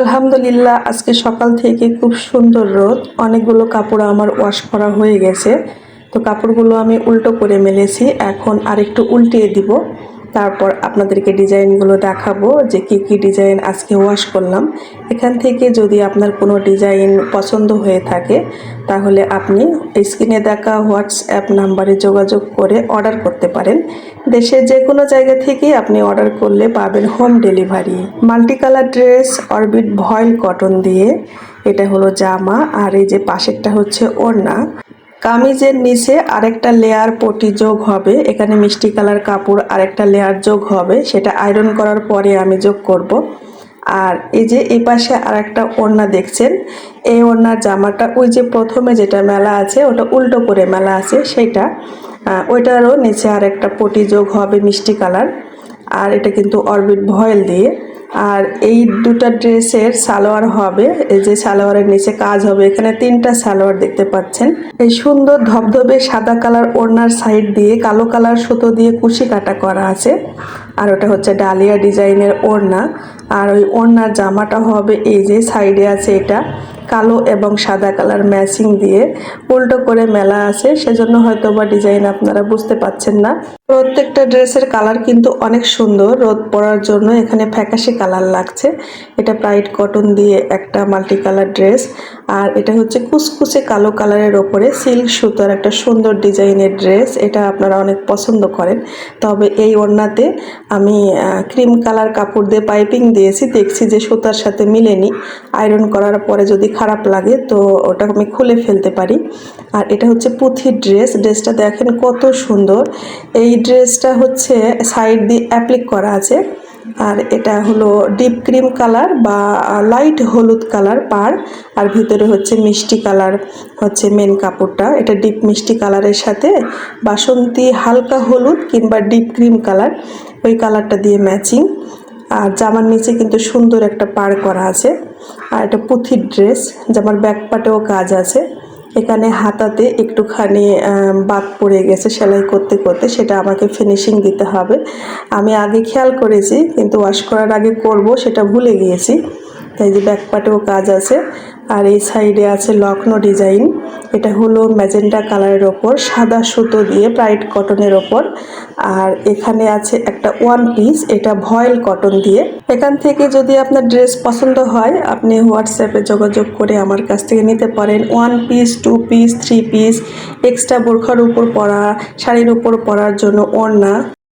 আলহামদুলিল্লাহ, আজকে সকাল থেকে খুব সুন্দর রোদ। অনেকগুলো কাপড় আমার ওয়াশ করা হয়ে গেছে। তো কাপড়গুলো আমি উল্টো করে মেলেছি। এখন আরেকটু উল্টিয়ে দিব। তারপর আপনাদেরকে ডিজাইনগুলো দেখাবো যে কি কি ডিজাইন আজকে ওয়াশ করলাম। এখান থেকে যদি আপনার কোনো ডিজাইন পছন্দ হয়ে থাকে, তাহলে আপনি স্ক্রিনে দেখা হোয়াটসঅ্যাপ নাম্বারে যোগাযোগ করে অর্ডার করতে পারেন। দেশের যে কোনো জায়গা থেকে আপনি অর্ডার করলে পাবেন home delivery multi colour dress orbit voile cotton দিয়ে। এটা হলো জামা, আর এই যে পাশেরটা হচ্ছে ওড়না। কামিজের নিচে আরেকটা লেয়ার পটি যোগ হবে। এখানে মিষ্টি কালার কাপড় আরেকটা লেয়ার যোগ হবে। সেটা আয়রন করার পরে আমি যোগ করব। আর এই যে এই পাশে আরেকটা ওড়না দেখছেন এই ওড়নার জামাটা ওই যে প্রথমে যেটা মেলা আছে ওটা উল্টো করে মেলা আছে আহ, ওইটারও নিচে আরেকটা পটি যোগ হবে মিষ্টি কালার। আর এটা কিন্তু অরবিট ভয়েল দিয়ে। আর এই দুটা ড্রেসের সালোয়ার হবে। এই যে সালোয়ারের নিচে কাজ হবে। এখানে তিনটা সালোয়ার দেখতে পাচ্ছেন। এই সুন্দর ধবধবে সাদা কালার ওড়নার সাইড দিয়ে কালো কালার সুতো দিয়ে কুশি কাটা করা আছে। আর ওটা হচ্ছে ডালিয়া ডিজাইনের ওড়না। আর ওই ওড়নার জামাটা হবে এই যে সাইডে আছে এটা। কালো এবং সাদা কালার ম্যাচিং দিয়ে উল্টো করে মেলা আছে। সেজন্য হয়তো বা ডিজাইন আপনারা বুঝতে পাচ্ছেন না। প্রত্যেকটা ড্রেসের কালার কিন্তু অনেক সুন্দর। রোদ পড়ার জন্য এখানে ফ্যাকাশে কালার লাগছে। এটা প্রাইড কটন দিয়ে একটা মাল্টি কালার ড্রেস। আর এটা হচ্ছে কুচকুচে কালো কালারের ওপরে সিল্ক সুতার একটা সুন্দর ডিজাইনের ড্রেস। এটা আপনারা অনেক পছন্দ করেন। তবে এই ওড়নাতে আমি ক্রিম কালার কাপড় দিয়ে পাইপিং দিয়েছি। দেখছি যে সুতার সাথে মিলেনি। আয়রন করার পরে যদি খারাপ লাগে, তো ওটা আমি খুলে ফেলতে পারি। আর এটা হচ্ছে পুঁথির ড্রেস, ড্রেসটা দেখেন কত সুন্দর। এই ড্রেসটা হচ্ছে সাইড দিয়ে অ্যাপ্লিক করা আছে। আর এটা হলো ডিপ ক্রিম কালার বা লাইট হলুদ কালার পার, আর ভিতরে হচ্ছে মিষ্টি কালার হচ্ছে মেন কাপড়টা। এটা ডিপ মিষ্টি কালারের সাথে, বাসন্তী হালকা হলুদ কিংবা ডিপ ক্রিম কালার, ওই কালারটা দিয়ে ম্যাচিং। আর জামার নিচে কিন্তু সুন্দর একটা পার করা আছে। আর একটা পুঁথির ড্রেস জামার ব্যাক পাটেও কাজ আছে। এখানে হাতাতে একটুখানি বাদ পড়ে গেছে সেলাই করতে করতে, সেটা আমাকে ফিনিশিং দিতে হবে। আমি আগে খেয়াল করেছি, কিন্তু ওয়াশ করার আগে করব, সেটা ভুলে গিয়েছি। তাই যে ব্যাক পাটেও কাজ আছে। আর এই সাইডে আছে লখনৌ ডিজাইন। এটা হলো ম্যাজেন্টা কালারের ওপর, সাদা সুতো দিয়ে প্রাইড কটনের ওপর। আর এখানে আছে একটা ওয়ান পিস, এটা ভয়েল কটন দিয়ে। এখান থেকে যদি আপনার ড্রেস পছন্দ হয়, আপনি হোয়াটসঅ্যাপে যোগাযোগ করে আমার কাছ থেকে নিতে পারেন। One piece, two piece, three piece, extra বোরখার উপর পরা, শাড়ির উপর পরার জন্য ওড়না।